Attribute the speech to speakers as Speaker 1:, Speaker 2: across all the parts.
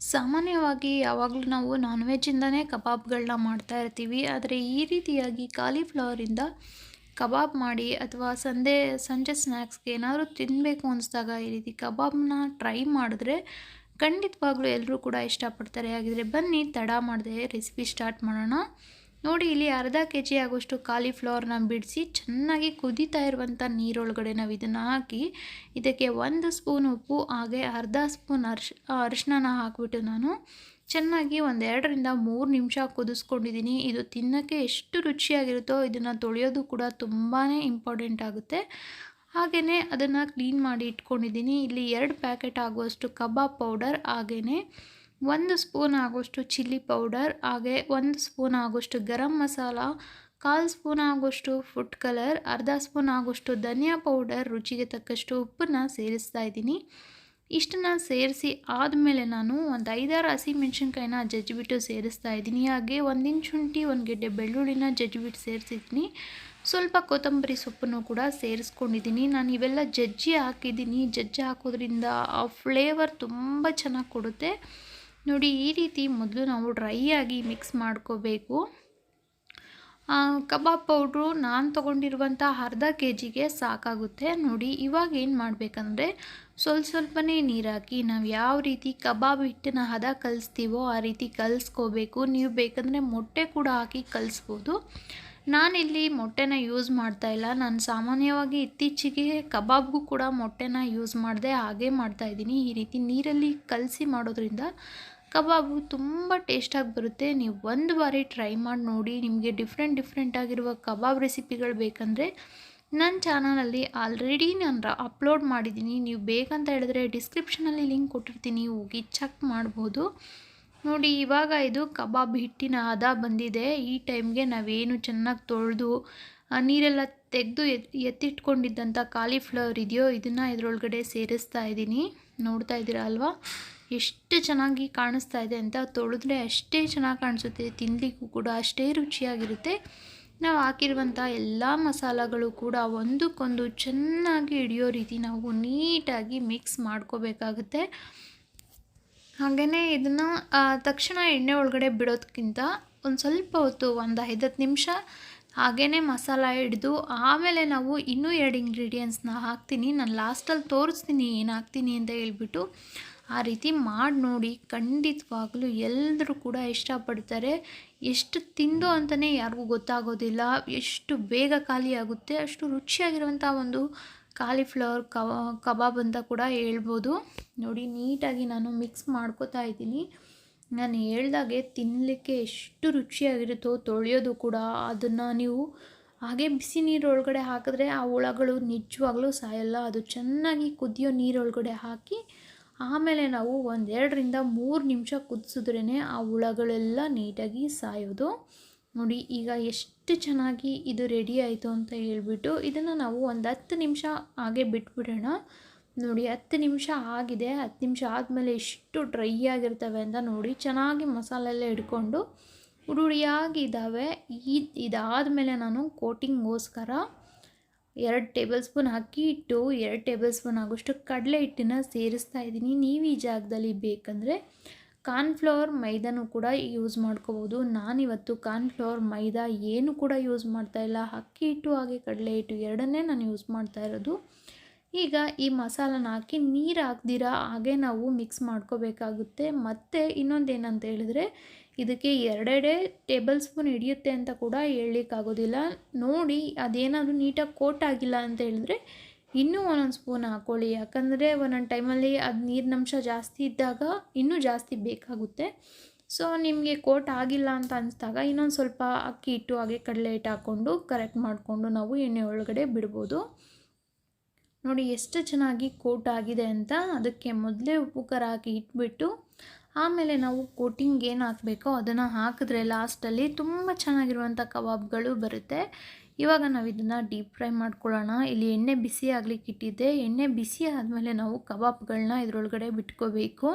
Speaker 1: ಸಾಮಾನ್ಯವಾಗಿ ಯಾವಾಗಲೂ ನಾವು ನಾನ್ ವೆಜ್ಜಿಂದನೇ ಕಬಾಬ್ಗಳನ್ನ ಮಾಡ್ತಾ ಇರ್ತೀವಿ. ಆದರೆ ಈ ರೀತಿಯಾಗಿ ಕಾಲಿಫ್ಲವರಿಂದ ಕಬಾಬ್ ಮಾಡಿ ಅಥವಾ ಸಂಜೆ ಸಂಜೆ ಸ್ನ್ಯಾಕ್ಸ್ಗೆ ಏನಾದರೂ ತಿನ್ನಬೇಕು ಅನ್ಸಿದಾಗ ಈ ರೀತಿ ಕಬಾಬ್ನ ಟ್ರೈ ಮಾಡಿದ್ರೆ ಖಂಡಿತವಾಗ್ಲೂ ಎಲ್ಲರೂ ಕೂಡ ಇಷ್ಟಪಡ್ತಾರೆ. ಹಾಗಿದ್ರೆ ಬನ್ನಿ, ತಡ ಮಾಡದೆ ರೆಸಿಪಿ ಸ್ಟಾರ್ಟ್ ಮಾಡೋಣ. ನೋಡಿ, ಇಲ್ಲಿ ಅರ್ಧ ಕೆ ಜಿ ಆಗೋಷ್ಟು ಕಾಲಿಫ್ಲವರ್ನ ಬಿಡಿಸಿ ಚೆನ್ನಾಗಿ ಕುದೀತಾ ಇರುವಂಥ ನೀರೊಳಗಡೆ ನಾವು ಇದನ್ನು ಹಾಕಿ, ಇದಕ್ಕೆ ಒಂದು ಸ್ಪೂನ್ ಉಪ್ಪು, ಹಾಗೆ ಅರ್ಧ ಸ್ಪೂನ್ ಅರ್ಶ್ ಅರಿಶಿನ ಹಾಕಿಬಿಟ್ಟು ನಾನು ಚೆನ್ನಾಗಿ ಒಂದೆರಡರಿಂದ ಮೂರು ನಿಮಿಷ ಕುದಿಸ್ಕೊಂಡಿದ್ದೀನಿ. ಇದು ತಿನ್ನೋಕ್ಕೆ ಎಷ್ಟು ರುಚಿಯಾಗಿರುತ್ತೋ ಇದನ್ನು ತೊಳೆಯೋದು ಕೂಡ ತುಂಬಾ ಇಂಪಾರ್ಟೆಂಟ್ ಆಗುತ್ತೆ. ಹಾಗೆಯೇ ಅದನ್ನು ಕ್ಲೀನ್ ಮಾಡಿ ಇಟ್ಕೊಂಡಿದ್ದೀನಿ. ಇಲ್ಲಿ ಎರಡು ಪ್ಯಾಕೆಟ್ ಆಗುವಷ್ಟು ಕಬಾಬ್ ಪೌಡರ್ ಹಾಗೆಯೇ ಒಂದು ಸ್ಪೂನ್ ಆಗೋಷ್ಟು ಚಿಲ್ಲಿ ಪೌಡರ್, ಹಾಗೆ ಒಂದು ಸ್ಪೂನ್ ಆಗೋಷ್ಟು ಗರಂ ಮಸಾಲ, ಕಾಲು ಸ್ಪೂನ್ ಆಗೋಷ್ಟು ಫುಡ್ ಕಲರ್, ಅರ್ಧ ಸ್ಪೂನ್ ಆಗೋಷ್ಟು ಧನಿಯಾ ಪೌಡರ್, ರುಚಿಗೆ ತಕ್ಕಷ್ಟು ಉಪ್ಪನ್ನು ಸೇರಿಸ್ತಾ ಇದ್ದೀನಿ. ಇಷ್ಟನ್ನು ಸೇರಿಸಿ ಆದಮೇಲೆ ನಾನು ಒಂದು ಐದಾರು ಹಸಿಮೆಣ್ಸಿನ್ಕಾಯಿನ ಜಜ್ಜಿಬಿಟ್ಟು ಸೇರಿಸ್ತಾ ಇದ್ದೀನಿ. ಹಾಗೆ ಒಂದು ಶುಂಠಿ, ಒಂದು ಗೆಡ್ಡೆ ಬೆಳ್ಳುಳ್ಳಿನ ಜಜ್ಜಿಬಿಟ್ಟು ಸೇರಿಸಿದ್ದೀನಿ. ಸ್ವಲ್ಪ ಕೊತ್ತಂಬರಿ ಸೊಪ್ಪನ್ನು ಕೂಡ ಸೇರಿಸ್ಕೊಂಡಿದ್ದೀನಿ. ನಾನು ಇವೆಲ್ಲ ಜಜ್ಜಿ ಹಾಕಿದ್ದೀನಿ. ಜಜ್ಜಿ ಹಾಕೋದ್ರಿಂದ ಆ ಫ್ಲೇವರ್ ತುಂಬ ಚೆನ್ನಾಗಿ ಕೊಡುತ್ತೆ. ನೋಡಿ, ಈ ರೀತಿ ಮೊದಲು ನಾವು ಡ್ರೈ ಆಗಿ ಮಿಕ್ಸ್ ಮಾಡ್ಕೋಬೇಕು. ಕಬಾಬ್ ಪೌಡ್ರು ನಾನು ತೊಗೊಂಡಿರುವಂಥ ಅರ್ಧ ಕೆ ಜಿಗೆ ಸಾಕಾಗುತ್ತೆ. ನೋಡಿ, ಇವಾಗ ಏನು ಮಾಡಬೇಕಂದ್ರೆ ಸ್ವಲ್ಪ ಸ್ವಲ್ಪನೇ ನೀರಾಕಿ ನಾವು ಯಾವ ರೀತಿ ಕಬಾಬ್ ಹಿಟ್ಟನ್ನ ಹದ ಕಲಿಸ್ತೀವೋ ಆ ರೀತಿ ಕಲಿಸ್ಕೋಬೇಕು. ನೀವು ಬೇಕಂದರೆ ಮೊಟ್ಟೆ ಕೂಡ ಹಾಕಿ ಕಲಿಸ್ಬೋದು. ನಾನಿಲ್ಲಿ ಮೊಟ್ಟೆನ ಯೂಸ್ ಮಾಡ್ತಾ ಇಲ್ಲ. ನಾನು ಸಾಮಾನ್ಯವಾಗಿ ಇತ್ತೀಚೆಗೆ ಕಬಾಬ್ಗೂ ಕೂಡ ಮೊಟ್ಟೆನ ಯೂಸ್ ಮಾಡಿದೆ, ಹಾಗೆ ಮಾಡ್ತಾಯಿದ್ದೀನಿ ಈ ರೀತಿ ನೀರಲ್ಲಿ ಕಲಸಿ ಮಾಡೋದ್ರಿಂದ ಕಬಾಬು ತುಂಬ ಟೇಸ್ಟಾಗಿ ಬರುತ್ತೆ. ನೀವು ಒಂದು ಬಾರಿ ಟ್ರೈ ಮಾಡಿ ನೋಡಿ, ನಿಮಗೆ ಡಿಫ್ರೆಂಟ್ ಡಿಫ್ರೆಂಟ್ ಆಗಿರುವ ಕಬಾಬ್ ರೆಸಿಪಿಗಳು ಬೇಕಂದರೆ ನನ್ನ ಚಾನಲಲ್ಲಿ ಆಲ್ರೆಡಿ ನಾನು ಅಪ್ಲೋಡ್ ಮಾಡಿದ್ದೀನಿ. ನೀವು ಬೇಕಂತ ಹೇಳಿದ್ರೆ ಡಿಸ್ಕ್ರಿಪ್ಷನಲ್ಲಿ ಲಿಂಕ್ ಕೊಟ್ಟಿರ್ತೀನಿ. ಹೋಗಿ ಚೆಕ್ ಮಾಡ್ಬೋದು. ನೋಡಿ, ಇವಾಗ ಇದು ಕಬಾಬ್ ಹಿಟ್ಟಿನ ಹದ ಬಂದಿದೆ. ಈ ಟೈಮ್ಗೆ ನಾವೇನು ಚೆನ್ನಾಗಿ ತೊಳೆದು ನೀರೆಲ್ಲ ತೆಗೆದು ಎತ್ತಿಟ್ಕೊಂಡಿದ್ದಂಥ ಕಾಲಿಫ್ಲವರ್ ಇದೆಯೋ, ಇದನ್ನು ಇದರೊಳಗಡೆ ಸೇರಿಸ್ತಾ ಇದ್ದೀನಿ. ನೋಡ್ತಾ ಇದ್ದೀರಾ ಅಲ್ವಾ? ಎಷ್ಟು ಚೆನ್ನಾಗಿ ಕಾಣಿಸ್ತಾ ಇದೆ ಅಂತ ತೊಳೆದ್ರೆ ಅಷ್ಟೇ ಚೆನ್ನಾಗಿ ಕಾಣಿಸುತ್ತೆ. ತಿನ್ನಲಿಕ್ಕೂ ಕೂಡ ಅಷ್ಟೇ ರುಚಿಯಾಗಿರುತ್ತೆ. ನಾವು ಹಾಕಿರುವಂಥ ಎಲ್ಲ ಮಸಾಲಗಳು ಕೂಡ ಒಂದಕ್ಕೊಂದು ಚೆನ್ನಾಗಿ ಹಿಡಿಯೋ ರೀತಿ ನಾವು ನೀಟಾಗಿ ಮಿಕ್ಸ್ ಮಾಡ್ಕೋಬೇಕಾಗುತ್ತೆ. ಹಾಗೆಯೇ ಇದನ್ನು ತಕ್ಷಣ ಎಣ್ಣೆ ಒಳಗಡೆ ಬಿಡೋದಕ್ಕಿಂತ ಒಂದು ಸ್ವಲ್ಪ ಹೊತ್ತು, ಒಂದು ಐದತ್ತು ನಿಮಿಷ ಹಾಗೇ ಮಸಾಲ ಹಿಡಿದು, ಆಮೇಲೆ ನಾವು ಇನ್ನೂ ಎರಡು ಇಂಗ್ರೀಡಿಯೆಂಟ್ಸ್ನ ಹಾಕ್ತೀನಿ. ನಾನು ಲಾಸ್ಟಲ್ಲಿ ತೋರಿಸ್ತೀನಿ ಏನು ಹಾಕ್ತೀನಿ ಅಂತ ಹೇಳ್ಬಿಟ್ಟು ಆ ರೀತಿ ಮಾಡಿ ನೋಡಿ, ಖಂಡಿತವಾಗಲೂ ಎಲ್ಲರೂ ಕೂಡ ಇಷ್ಟಪಡ್ತಾರೆ. ಎಷ್ಟು ತಿಂದು ಅಂತಲೇ ಯಾರಿಗೂ ಗೊತ್ತಾಗೋದಿಲ್ಲ. ಎಷ್ಟು ಬೇಗ ಖಾಲಿ ಆಗುತ್ತೆ ಅಷ್ಟು ರುಚಿಯಾಗಿರುವಂಥ ಒಂದು ಕಾಲಿಫ್ಲವರ್ ಕಬಾ, ಕಬಾಬ್ ಅಂತ ಕೂಡ ಹೇಳ್ಬೋದು. ನೋಡಿ, ನೀಟಾಗಿ ನಾನು ಮಿಕ್ಸ್ ಮಾಡ್ಕೋತಾ ಇದ್ದೀನಿ. ನಾನು ಹೇಳ್ದಾಗೆ ತಿನ್ನಲಿಕ್ಕೆ ಎಷ್ಟು ರುಚಿಯಾಗಿರುತ್ತೋ ತೊಳೆಯೋದು ಕೂಡ ಅದನ್ನು ನೀವು ಹಾಗೆ ಬಿಸಿ ನೀರೊಳಗಡೆ ಹಾಕಿದ್ರೆ ಆ ಹುಳಗಳು ನಿಜವಾಗ್ಲೂ ಸಾಯಲ್ಲ. ಅದು ಚೆನ್ನಾಗಿ ಕುದಿಯೋ ನೀರೊಳಗಡೆ ಹಾಕಿ ಆಮೇಲೆ ನಾವು ಒಂದೆರಡರಿಂದ ಮೂರು ನಿಮಿಷ ಕುದಿಸಿದ್ರೇ ಆ ಹುಳಗಳೆಲ್ಲ ನೀಟಾಗಿ ಸಾಯೋದು. ನೋಡಿ, ಈಗ ಎಷ್ಟು ಚೆನ್ನಾಗಿ ಇದು ರೆಡಿ ಆಯಿತು ಅಂತ ಹೇಳ್ಬಿಟ್ಟು ಇದನ್ನು ನಾವು ಒಂದು ಹತ್ತು ನಿಮಿಷ ಹಾಗೆ ಬಿಟ್ಬಿಡೋಣ. ನೋಡಿ, ಹತ್ತು ನಿಮಿಷ ಆಗಿದೆ. ಹತ್ತು ನಿಮಿಷ ಆದಮೇಲೆ ಎಷ್ಟು ಡ್ರೈ ಆಗಿರ್ತವೆ ಅಂತ ನೋಡಿ, ಚೆನ್ನಾಗಿ ಮಸಾಲೆ ಎಲ್ಲ ಹಿಡ್ಕೊಂಡು ಹುಡುಡಿಯಾಗಿದ್ದಾವೆ ಈ ಇದಾದಮೇಲೆ ನಾನು ಕೋಟಿಂಗ್ಗೋಸ್ಕರ ಎರಡು ಟೇಬಲ್ ಸ್ಪೂನ್ ಅಕ್ಕಿ ಹಿಟ್ಟು, ಎರಡು ಟೇಬಲ್ ಸ್ಪೂನ್ ಆಗೋಷ್ಟು ಕಡಲೆ ಹಿಟ್ಟನ್ನು ಸೇರಿಸ್ತಾ ಇದ್ದೀನಿ. ನೀವು ಈ ಜಾಗದಲ್ಲಿ ಬೇಕಂದರೆ ಕಾರ್ನ್ಫ್ಲವರ್ ಮೈದಾನು ಕೂಡ ಯೂಸ್ ಮಾಡ್ಕೋಬೋದು. ನಾನಿವತ್ತು ಕಾರ್ನ್ಫ್ಲವರ್ ಮೈದಾ ಏನು ಕೂಡ ಯೂಸ್ ಮಾಡ್ತಾ ಇಲ್ಲ. ಅಕ್ಕಿ ಹಿಟ್ಟು, ಹಾಗೆ ಕಡಲೆ ಹಿಟ್ಟು ಎರಡನ್ನೇ ನಾನು ಯೂಸ್ ಮಾಡ್ತಾ ಇರೋದು. ಈಗ ಈ ಮಸಾಲನ ಹಾಕಿ ನೀರು ಹಾಕ್ದಿರ ಹಾಗೆ ನಾವು ಮಿಕ್ಸ್ ಮಾಡ್ಕೋಬೇಕಾಗುತ್ತೆ. ಮತ್ತು ಇನ್ನೊಂದು ಏನಂತ ಹೇಳಿದ್ರೆ, ಇದಕ್ಕೆ ಎರಡೆರಡೇ ಟೇಬಲ್ ಸ್ಪೂನ್ ಹಿಡಿಯುತ್ತೆ ಅಂತ ಕೂಡ ಹೇಳಲಿಕ್ಕಾಗೋದಿಲ್ಲ. ನೋಡಿ ಅದೇನಾದರೂ ನೀಟಾಗಿ ಕೋಟ್ ಆಗಿಲ್ಲ ಅಂತ ಹೇಳಿದ್ರೆ ಇನ್ನೂ ಒಂದೊಂದು ಸ್ಪೂನ್ ಹಾಕ್ಕೊಳ್ಳಿ ಯಾಕಂದರೆ ಒಂದೊಂದು ಟೈಮಲ್ಲಿ ಅದು ನೀರಿನಂಶ ಜಾಸ್ತಿ ಇದ್ದಾಗ ಇನ್ನೂ ಜಾಸ್ತಿ ಬೇಕಾಗುತ್ತೆ. ಸೊ ನಿಮಗೆ ಕೋಟ್ ಆಗಿಲ್ಲ ಅಂತ ಅನಿಸ್ದಾಗ ಇನ್ನೊಂದು ಸ್ವಲ್ಪ ಅಕ್ಕಿ ಹಿಟ್ಟು ಹಾಗೆ ಕಡಲೆ ಹಿಟ್ಟು ಹಾಕ್ಕೊಂಡು ಕರೆಕ್ಟ್ ಮಾಡಿಕೊಂಡು ನಾವು ಎಣ್ಣೆ ಒಳಗಡೆ ಬಿಡ್ಬೋದು. ನೋಡಿ ಎಷ್ಟು ಚೆನ್ನಾಗಿ ಕೋಟ್ ಆಗಿದೆ ಅಂತ. ಅದಕ್ಕೆ ಮೊದಲೇ ಉಪ್ಪು, ಖಾರ ಹಾಕಿ ಇಟ್ಬಿಟ್ಟು ಆಮೇಲೆ ನಾವು ಕೋಟಿಂಗ್ ಏನು ಹಾಕಬೇಕೋ ಅದನ್ನು ಹಾಕಿದ್ರೆ ಲಾಸ್ಟಲ್ಲಿ ತುಂಬ ಚೆನ್ನಾಗಿರುವಂಥ ಕಬಾಬ್ಗಳು ಬರುತ್ತೆ. ಇವಾಗ ನಾವು ಇದನ್ನು ಡೀಪ್ ಫ್ರೈ ಮಾಡ್ಕೊಳ್ಳೋಣ. ಇಲ್ಲಿ ಎಣ್ಣೆ ಬಿಸಿ ಆಗಲಿಕ್ಕೆ ಇಟ್ಟಿದ್ದೆ. ಎಣ್ಣೆ ಬಿಸಿ ಆದಮೇಲೆ ನಾವು ಕಬಾಬ್ಗಳನ್ನ ಇದರೊಳಗಡೆ ಬಿಟ್ಕೋಬೇಕು.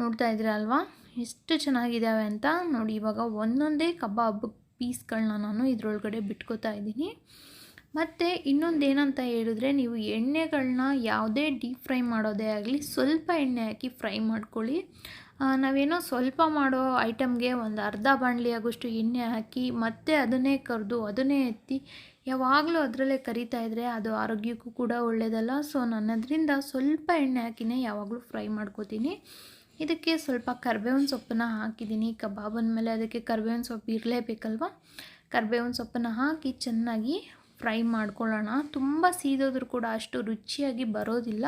Speaker 1: ನೋಡ್ತಾ ಇದ್ರಲ್ವಾ ಎಷ್ಟು ಚೆನ್ನಾಗಿದ್ದಾವೆ ಅಂತ. ನೋಡಿ, ಇವಾಗ ಒಂದೊಂದೇ ಕಬಾಬ್ ಪೀಸ್ಗಳನ್ನ ನಾನು ಇದರೊಳಗಡೆ ಬಿಟ್ಕೋತಾ ಇದ್ದೀನಿ. ಮತ್ತು ಇನ್ನೊಂದು ಏನಂತ ಹೇಳಿದ್ರೆ, ನೀವು ಎಣ್ಣೆಗಳನ್ನ ಯಾವುದೇ ಡೀಪ್ ಫ್ರೈ ಮಾಡೋದೇ ಆಗಲಿ, ಸ್ವಲ್ಪ ಎಣ್ಣೆ ಹಾಕಿ ಫ್ರೈ ಮಾಡ್ಕೊಳ್ಳಿ. ನಾವೇನೋ ಸ್ವಲ್ಪ ಮಾಡೋ ಐಟಮ್ಗೆ ಒಂದು ಅರ್ಧ ಬಾಣಲಿ ಆಗೋಷ್ಟು ಎಣ್ಣೆ ಹಾಕಿ ಮತ್ತೆ ಅದನ್ನೇ ಕರೆದು ಅದನ್ನೇ ಎತ್ತಿ ಯಾವಾಗಲೂ ಅದರಲ್ಲೇ ಕರಿತಾ ಇದ್ದರೆ ಅದು ಆರೋಗ್ಯಕ್ಕೂ ಕೂಡ ಒಳ್ಳೆಯದಲ್ಲ ಸೊ ನಾನು ಅದರಿಂದ ಸ್ವಲ್ಪ ಎಣ್ಣೆ ಹಾಕಿನೇ ಯಾವಾಗಲೂ ಫ್ರೈ ಮಾಡ್ಕೋತೀನಿ. ಇದಕ್ಕೆ ಸ್ವಲ್ಪ ಕರ್ಬೇವಿನ ಸೊಪ್ಪನ್ನ ಹಾಕಿದ್ದೀನಿ. ಕಬಾಬ್ ಮೇಲೆ ಅದಕ್ಕೆ ಕರ್ಬೇವಿನ ಸೊಪ್ಪು ಇರಲೇಬೇಕಲ್ವ? ಕರ್ಬೇವಿನ ಸೊಪ್ಪನ್ನು ಹಾಕಿ ಚೆನ್ನಾಗಿ ಫ್ರೈ ಮಾಡ್ಕೊಳ್ಳೋಣ. ತುಂಬ ಸೀದೋದ್ರೂ ಕೂಡ ಅಷ್ಟು ರುಚಿಯಾಗಿ ಬರೋದಿಲ್ಲ.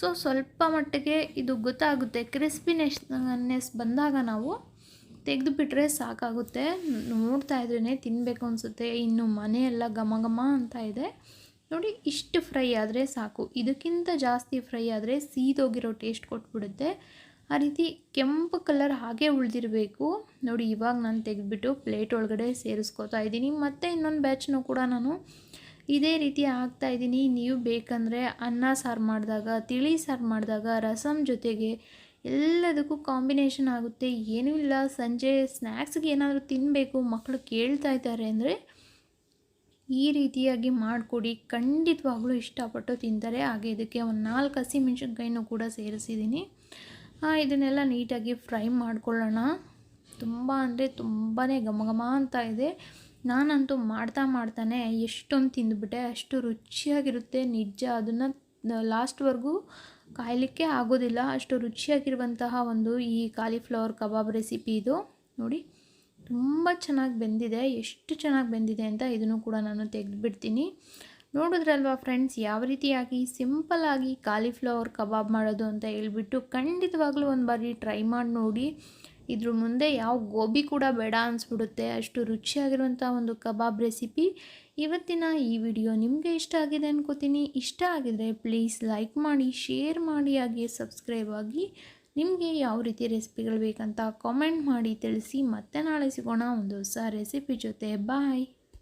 Speaker 1: ಸೊ ಸ್ವಲ್ಪ ಮಟ್ಟಿಗೆ ಇದು ಗೊತ್ತಾಗುತ್ತೆ. ಕ್ರಿಸ್ಪಿನೆಸ್ನೆಸ್ ಬಂದಾಗ ನಾವು ತೆಗೆದುಬಿಟ್ರೆ ಸಾಕಾಗುತ್ತೆ. ನೋಡ್ತಾ ಇದ್ರೇ ತಿನ್ನಬೇಕು ಅನಿಸುತ್ತೆ. ಇನ್ನು ಮನೆಯೆಲ್ಲ ಘಮ ಘಮ ಅಂತ ಇದೆ. ನೋಡಿ, ಇಷ್ಟು ಫ್ರೈ ಆದರೆ ಸಾಕು. ಇದಕ್ಕಿಂತ ಜಾಸ್ತಿ ಫ್ರೈ ಆದರೆ ಸೀದೋಗಿರೋ ಟೇಸ್ಟ್ ಕೊಟ್ಬಿಡುತ್ತೆ. ಆ ರೀತಿ ಕೆಂಪು ಕಲರ್ ಹಾಗೆ ಉಳಿದಿರಬೇಕು. ನೋಡಿ, ಇವಾಗ ನಾನು ತೆಗೆದುಬಿಟ್ಟು ಪ್ಲೇಟ್ ಒಳಗಡೆ ಸೇರಿಸ್ಕೋತಾ ಇದ್ದೀನಿ. ಮತ್ತು ಇನ್ನೊಂದು ಬ್ಯಾಚ್ನೂ ಕೂಡ ನಾನು ಇದೇ ರೀತಿ ಹಾಕ್ತಾ ಇದ್ದೀನಿ. ನೀವು ಬೇಕಂದರೆ ಅನ್ನ ಸಾರು ಮಾಡಿದಾಗ, ತಿಳಿ ಸಾರು ಮಾಡಿದಾಗ ರಸಮ್ ಜೊತೆಗೆ ಎಲ್ಲದಕ್ಕೂ ಕಾಂಬಿನೇಷನ್ ಆಗುತ್ತೆ. ಏನೂ ಇಲ್ಲ. ಸಂಜೆ ಸ್ನ್ಯಾಕ್ಸ್ಗೆ ಏನಾದರೂ ತಿನ್ನಬೇಕು ಮಕ್ಕಳು ಕೇಳ್ತಾ ಇದ್ದಾರೆ ಅಂದರೆ ಈ ರೀತಿಯಾಗಿ ಮಾಡಿಕೊಡಿ. ಖಂಡಿತವಾಗ್ಲೂ ಇಷ್ಟಪಟ್ಟು ತಿಂತಾರೆ. ಹಾಗೆ ಇದಕ್ಕೆ ಒಂದು ನಾಲ್ಕು ಹಸಿಮೆಣ್ಸಿನ್ಕಾಯಿನೂ ಕೂಡ ಸೇರಿಸಿದ್ದೀನಿ. ಇದನ್ನೆಲ್ಲ ನೀಟಾಗಿ ಫ್ರೈ ಮಾಡ್ಕೊಳ್ಳೋಣ. ತುಂಬ ಅಂದರೆ ತುಂಬಾ ಘಮ ಅಂತ ಇದೆ. ನಾನಂತೂ ಮಾಡ್ತಾ ಮಾಡ್ತಾನೆ ಎಷ್ಟೊಂದು ತಿಂದುಬಿಟ್ಟೆ, ಅಷ್ಟು ರುಚಿಯಾಗಿರುತ್ತೆ ನಿಜ. ಅದನ್ನು ಲಾಸ್ಟ್ವರೆಗೂ ಕಾಯಲಿಕ್ಕೆ ಆಗೋದಿಲ್ಲ. ಅಷ್ಟು ರುಚಿಯಾಗಿರುವಂತಹ ಒಂದು ಈ ಕಾಲಿಫ್ಲವರ್ ಕಬಾಬ್ ರೆಸಿಪಿ ಇದು. ನೋಡಿ, ತುಂಬ ಚೆನ್ನಾಗಿ ಬೆಂದಿದೆ. ಎಷ್ಟು ಚೆನ್ನಾಗಿ ಬೆಂದಿದೆ ಅಂತ ಇದನ್ನು ಕೂಡ ನಾನು ತೆಗೆದುಬಿಡ್ತೀನಿ. ನೋಡಿದ್ರಲ್ವಾ ಫ್ರೆಂಡ್ಸ್ ಯಾವ ರೀತಿಯಾಗಿ ಸಿಂಪಲ್ಲಾಗಿ ಕಾಲಿಫ್ಲವರ್ ಕಬಾಬ್ ಮಾಡೋದು ಅಂತ ಹೇಳ್ಬಿಟ್ಟು ಖಂಡಿತವಾಗ್ಲೂ ಒಂದು ಬಾರಿ ಟ್ರೈ ಮಾಡಿ ನೋಡಿ. ಇದ್ರ ಮುಂದೆ ಯಾವ ಗೋಬಿ ಕೂಡ ಬೇಡ ಅನಿಸ್ಬಿಡುತ್ತೆ. ಅಷ್ಟು ರುಚಿಯಾಗಿರುವಂಥ ಒಂದು ಕಬಾಬ್ ರೆಸಿಪಿ ಇವತ್ತಿನ ಈ ವಿಡಿಯೋ ನಿಮಗೆ ಇಷ್ಟ ಆಗಿದೆ ಅನ್ಕೋತೀನಿ. ಇಷ್ಟ ಆಗಿದರೆ ಪ್ಲೀಸ್ ಲೈಕ್ ಮಾಡಿ, ಶೇರ್ ಮಾಡಿ, ಹಾಗೆ ಸಬ್ಸ್ಕ್ರೈಬ್ ಆಗಿ ನಿಮಗೆ ಯಾವ ರೀತಿ ರೆಸಿಪಿಗಳು ಬೇಕಂತ ಕಾಮೆಂಟ್ ಮಾಡಿ ತಿಳಿಸಿ. ಮತ್ತೆ ನಾಳೆ ಸಿಗೋಣ ಒಂದು ಹೊಸ ರೆಸಿಪಿ ಜೊತೆ. ಬಾಯ್.